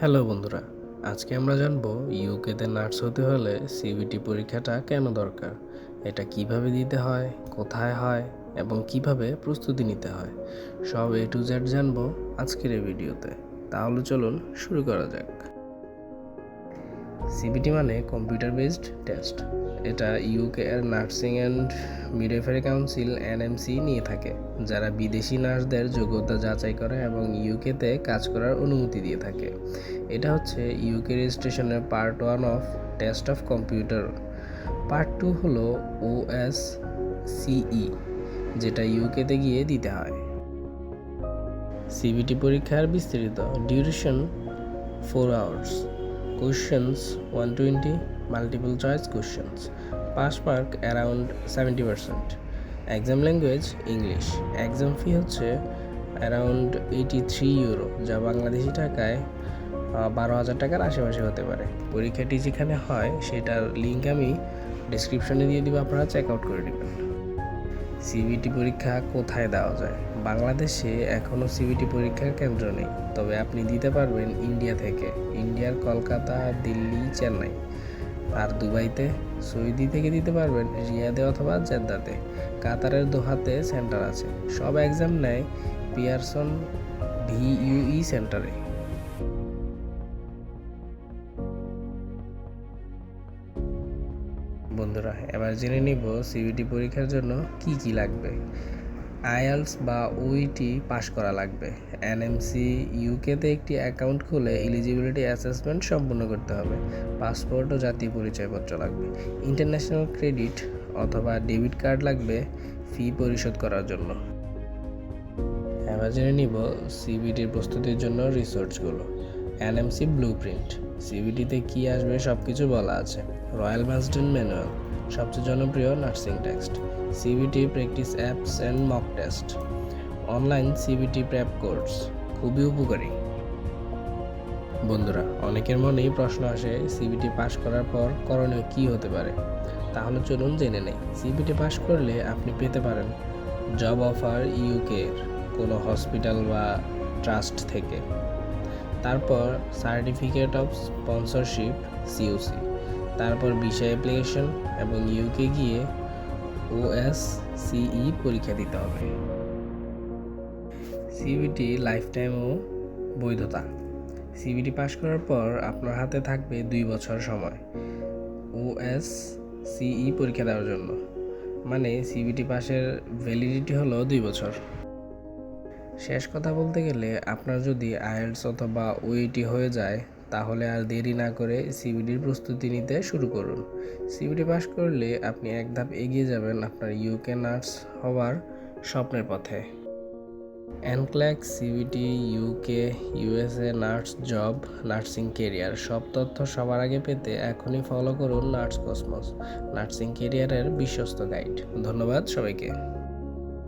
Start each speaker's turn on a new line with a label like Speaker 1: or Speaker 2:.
Speaker 1: Hello বন্ধুরা, আজকে আমরা জানব ইউকেতে নার্স হতে হলে সিবিটি পরীক্ষাটা কেন দরকার? এটা কীভাবে দিতে হয়, কোথায় হয়, এবং কীভাবে প্রস্তুতি নিতে হয়? সব এ টু জেড জানব আজকের এই ভিডিওতে। তাহলে চলুন শুরু করা যাক। সিবিটি মানে কম্পিউটার বেসড টেস্ট এটা ইউকে এর nursing and midwifery council NMC নিয়ে থাকে, যারা বিদেশি নার্সদের যোগ্যতা যাচাই করে এবং ইউকেতে কাজ করার অনুমতি দিয়ে থাকে। এটা হচ্ছে ইউকে রেজিস্ট্রেশনের part one of test of computer part two হলো ওএস সিই যেটা ইউকেতে গিয়ে দিতে হয়। সিবিটি পরীক্ষার বিস্তারিত duration four hours questions 120 multiple choice questions. Pass mark around 70% exam language, english. Exam fee হচ্ছে অ্যারাউন্ড এইটি থ্রি ইউরো যা বাংলাদেশি টাকায় বারো হাজার টাকার আশেপাশে হতে পারে। পরীক্ষাটি যেখানে হয়, সেটার লিঙ্ক আমি ডিসক্রিপশনে দিয়ে দিব, আপনারা চেক আউট করে নেবেন। সিবিটি পরীক্ষা কোথায় দেওয়া যায়? বাংলাদেশে এখনও সিবিটি পরীক্ষার কেন্দ্র নেই। তবে আপনি দিতে পারবেন ইন্ডিয়া থেকে। ইন্ডিয়ার কলকাতা, দিল্লি, চেন্নাই। আর দুবাইতে, সৌদি থেকে দিতে পারবেন রিয়াদে অথবা জেদ্দাতে। কাতারের দোহাতে সেন্টার আছে। সব এক্সাম নেয় পিয়ারসন ভিইউই সেন্টারে। বন্ধুরা, এবার জেনে নিব সিবিটি পরীক্ষার জন্য কি কি লাগবে। আইএলস বা ওইটি পাশ করা লাগবে। এনএমসি ইউকেতে একটি অ্যাকাউন্ট খুলে এলিজিবিলিটি অ্যাসেসমেন্ট সম্পূর্ণ করতে হবে। পাসপোর্ট ও জাতীয় পরিচয়পত্র লাগবে। ইন্টারন্যাশনাল ক্রেডিট অথবা ডেবিট কার্ড লাগবে ফি পরিশোধ করার জন্য। এবার জেনে নিব সিবিটির প্রস্তুতির জন্য রিসোর্সগুলো এনএমসি ব্লু প্রিন্ট সিবিটিতে কী আসবে সব কিছু বলা আছে। রয়্যাল ম্যাসডেন ম্যানুয়াল, সবচেয়ে জনপ্রিয় nursing text. CBT practice apps and mock test. Online CBT prep course, খুবই উপকারী। বন্ধুরা, অনেকের মনেই প্রশ্ন আসে, সিবিটি পাশ করার পর করণীয় কী হতে পারে? তাহলে চলুন জেনে নেই, সিবিটি পাশ করলে আপনি পেতে পারেন জব অফার ইউকে কোনো হসপিটাল বা ট্রাস্ট থেকে। তারপর সার্টিফিকেট অফ স্পন্সরশিপ সিওসি তারপর ভিসা অ্যাপ্লিকেশন এবং ইউকে গিয়ে ওএস সিই পরীক্ষা দিতে হবে। সিবিটি লাইফ টাইম ও বৈধতা। সিবিটি পাশ করার পর আপনার হাতে থাকবে দুই বছর সময় ওএস সিই পরীক্ষা দেওয়ার জন্য। মানে সিবিটি পাশের ভ্যালিডিটি হলো দুই বছর। শেষ কথা বলতে গেলে আপনার যদি আইএলস অথবা ওইটি হয়ে যায়, তাহলে আর দেরি না করে সিবিডির প্রস্তুতি নিতে শুরু করুন। সিবিডি পাস করলে আপনি এক ধাপ এগিয়ে যাবেন আপনার ইউকে নার্স হওয়ার স্বপ্নের পথে। NCLEX CBT UK USA nurse job, nursing career সব তথ্য সবার আগে পেতে এখনই ফলো করুন নার্স কসমস, নার্সিং কেরিয়ারের বিশ্বস্ত গাইড। ধন্যবাদ সবাইকে।